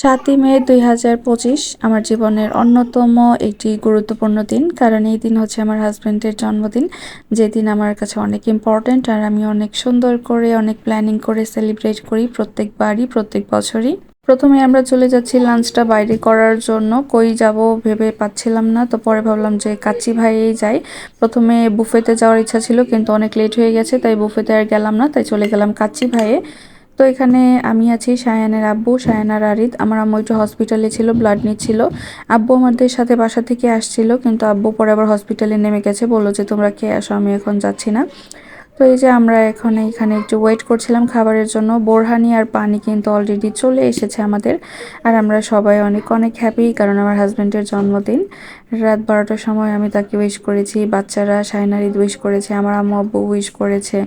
সাতই মে দুই হাজার পঁচিশ আমার জীবনের অন্যতম একটি গুরুত্বপূর্ণ দিন, কারণ এই দিন হচ্ছে আমার হাজব্যান্ডের জন্মদিন। যেদিন আমার কাছে অনেক ইম্পর্ট্যান্ট আর আমি অনেক সুন্দর করে, অনেক প্ল্যানিং করে সেলিব্রেট করি প্রত্যেকবারই, প্রত্যেক বছরই। প্রথমে আমরা চলে যাচ্ছি লাঞ্চটা বাইরে করার জন্য। কই যাব ভেবে পাচ্ছিলাম না, তো পরে ভাবলাম যে কাচ্চি ভাইয়েই যাই। প্রথমে বুফেতে যাওয়ার ইচ্ছা ছিল, কিন্তু অনেক লেট হয়ে গেছে, তাই বুফেতে আর গেলাম না, তাই চলে গেলাম কাচ্চি ভাইয়ে। তো এখানে আমি আছি সায়ানের আব্বু, সায়ানার আরিদ আমার আম্মু একটু হসপিটালে ছিল ব্লাড নিচ্ছিল। আব্বু আমাদের সাথে বাসা থেকে আসছিল, কিন্তু আব্বু পরে আবার হসপিটালে নেমে গেছে। বলল যে, তোমরা কে? আসো, আমি এখন যাচ্ছি না। তো এই যে আমরা এখন এখানে একটু ওয়েট করছিলাম খাবারের জন্য। বোরহানি আর পানি কিন্তু অলরেডি চলে এসেছে আমাদের। আর আমরা সবাই অনেক অনেক হ্যাপি কারণ আমার হাজব্যান্ডের জন্মদিন। রাত বারোটার সময় আমি তাকে উইশ করেছি, বাচ্চারা সাইনারিদ উইশ করেছে, আমার আম্মু আব্বু উইশ করেছে,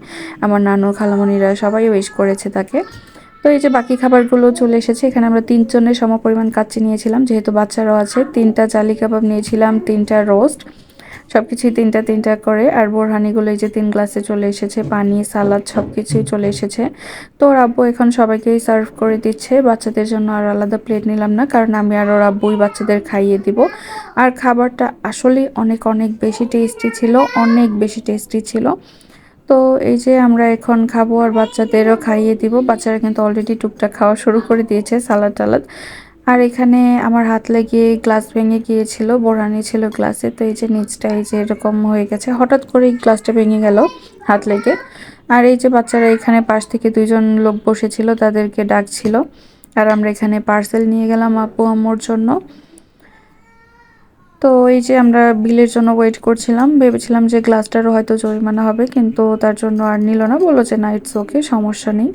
আমার নানু খালামণিরা সবাই উইশ করেছে তাকে। তো এই যে বাকি খাবারগুলো চলে এসেছে, এখানে আমরা তিনজনের সম পরিমাণ কাচ্চি নিয়েছিলাম। যেহেতু বাচ্চারাও আছে, তিনটা জালি কাবাব নিয়েছিলাম, তিনটা রোস্ট সব কিছুই তিনটা তিনটা করে। আর বোরহানিগুলো এই যে তিন গ্লাসে চলে এসেছে, পানি, সালাদ সব কিছুই চলে এসেছে। তো ওর আব্বু এখন সবাইকেই সার্ভ করে দিচ্ছে। বাচ্চাদের জন্য আর আলাদা প্লেট নিলাম না, কারণ আমি আর ওর আব্বুই বাচ্চাদের খাইয়ে দিব। আর খাবারটা আসলেই অনেক অনেক বেশি টেস্টি ছিল, অনেক বেশি টেস্টি ছিল। তো এই যে আমরা এখন খাব আর বাচ্চাদেরও খাইয়ে দিব। বাচ্চারা কিন্তু অলরেডি টুকটাক খাওয়া শুরু করে দিয়েছে সালাদ টালাদ আর এখানে আমার হাত লেগে গ্লাস ভেঙে গিয়েছিল বোরানি ছিল গ্লাসে, তো এই যে নিচটা, এই যে এরকম হয়ে গেছে। হঠাৎ করেই গ্লাসটা ভেঙে গেল হাত লেগে। আর এই যে বাচ্চারা এখানে পাশ থেকে দুইজন লোক বসেছিল, তাদেরকে ডাকছিল। আর আমরা এখানে পার্সেল নিয়ে গেলাম আপু আম্মুর জন্য। তো এই যে আমরা বিলের জন্য ওয়েট করছিলাম, ভেবেছিলাম যে গ্লাসটারও হয়তো জরিমানা হবে, কিন্তু তার জন্য আর নিল না। বলল যে, না ইটস ওকে সমস্যা নেই।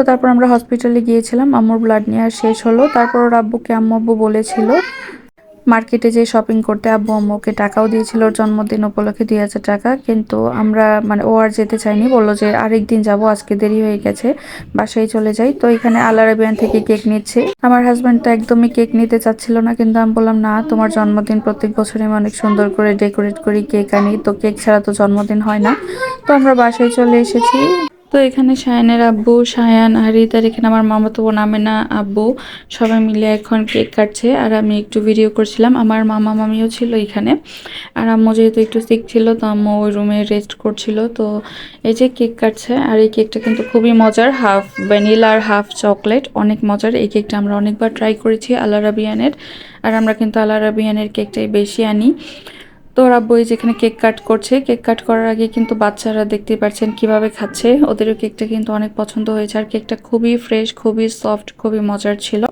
তো তারপর আমরা হসপিটালে গিয়েছিলাম, আম্মুর ব্লাড নেওয়া শেষ হলো। তারপর ওর আব্বুকে আম্মু আব্বু বলেছিল মার্কেটে যে শপিং করতে। আব্বু আম্মুকে টাকাও দিয়েছিল ওর জন্মদিন উপলক্ষে দুই হাজার টাকা। কিন্তু আমরা মানে ও আর যেতে চাইনি বলল যে আরেক দিন যাব, আজকে দেরি হয়ে গেছে, বাসায় চলে যাই। তো এখানে আল আরাবিয়ান থেকে কেক নিচ্ছে। আমার হাজব্যান্ড তো একদমই কেক নিতে চাচ্ছিল না, কিন্তু আমি বললাম, না, তোমার জন্মদিন প্রত্যেক বছরই আমি অনেক সুন্দর করে ডেকোরেট করি কেক আনি। তো কেক ছাড়া তো জন্মদিন হয় না। তো আমরা বাসায় চলে এসেছি। তো এখানে সায়ানের আব্বু সায়ান হারিত আর এখানে আমার মামাতো বোন আমেনা আব্বু, সবাই মিলে এখন কেক কাটছে। আর আমি একটু ভিডিও করছিলাম, আমার মামা মামিও ছিল এখানে। আর আম্মু যেহেতু একটু সিক ছিল, তো আম্মু ওই রুমে রেস্ট করছিল। তো এই যে কেক কাটছে, আর এই কেকটা কিন্তু খুবই মজার হাফ ভ্যানিলা আর হাফ চকলেট অনেক মজার। এই কেকটা আমরা অনেকবার ট্রাই করেছি আল্লাহ রাবিয়ানের আর আমরা কিন্তু আল্লাহ রাবিয়ানের কেকটাই বেশি আনি। তো ওরা বই যেখানে কেক কাট করছে, কেক কাট করার আগে কিন্তু বাচ্চারা দেখতে পাচ্ছেন কীভাবে খাচ্ছে। ওদেরও কেকটা কিন্তু অনেক পছন্দ হয়েছে, আর কেকটা খুবই ফ্রেশ খুবই সফট খুবই মজার ছিল।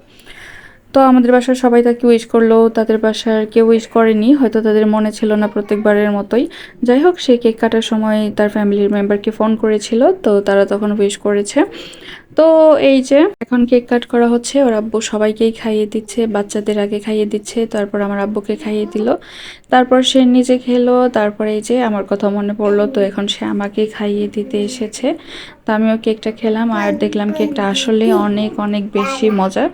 তো আমাদের বাসার সবাই তাকে উইশ করল, তাদের বাসার কেউ উইশ করেনি, হয়তো তাদের মনে ছিল না প্রত্যেকবারের মতোই। যাই হোক সেই কেক কাটার সময় তার ফ্যামিলির মেম্বারকে ফোন করেছিল, তো তারা তখন উইশ করেছে। তো এই যে, এখন কেক কাট করা হচ্ছে, ওর আব্বু সবাইকেই খাইয়ে দিচ্ছে, বাচ্চাদের আগে খাইয়ে দিচ্ছে, তারপর আমার আব্বুকে খাইয়ে দিল। তারপর সে নিজে খেলো, তারপরে এই যে আমার কথা মনে পড়ল, তো এখন সে আমাকে খাইয়ে দিতে এসেছে। তো আমিও কেকটা খেলাম, আর দেখলাম কেকটা আসলে অনেক অনেক বেশি মজা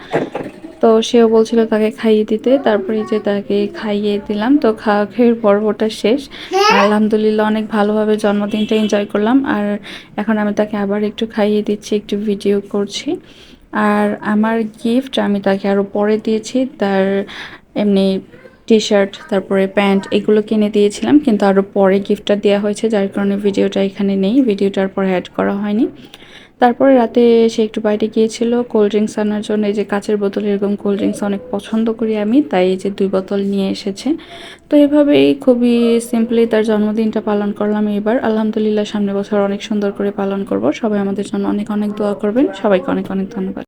তো সেও বলছিল তাকে খাইয়ে দিতে। তারপরে যে তাকে খাইয়ে দিলাম। তো খাওয়া খেয়ে পর্বটা শেষ। আলহামদুলিল্লাহ অনেক ভালোভাবে জন্মদিনটা এনজয় করলাম। আর এখন আমি তাকে আবার একটু খাইয়ে দিচ্ছি, একটু ভিডিও করছি। আর আমার গিফট আমি তাকে আরও পরে দিয়েছি। তার এমনি টি শার্ট তারপরে প্যান্ট এগুলো কিনে দিয়েছিলাম। কিন্তু আরও পরে গিফটটা দেওয়া হয়েছে, যার কারণে ভিডিওটা এখানে নেই। ভিডিওটার পর অ্যাড করা হয়নি। তারপরে রাতে সে একটু বাইরে গিয়েছিল। কোল্ড ড্রিঙ্কস আনার জন্য এই যে কাচের বোতল এরকম কোল্ড ড্রিঙ্কস অনেক পছন্দ করি আমি, তাই এই যে দুই বোতল নিয়ে এসেছে। তো এভাবেই খুবই সিম্পলি তার জন্মদিনটা পালন করলাম এবার। আলহামদুলিল্লাহ সামনে বছর অনেক সুন্দর করে পালন করব। সবাই আমাদের জন্য অনেক অনেক দোয়া করবেন। সবাইকে অনেক অনেক ধন্যবাদ।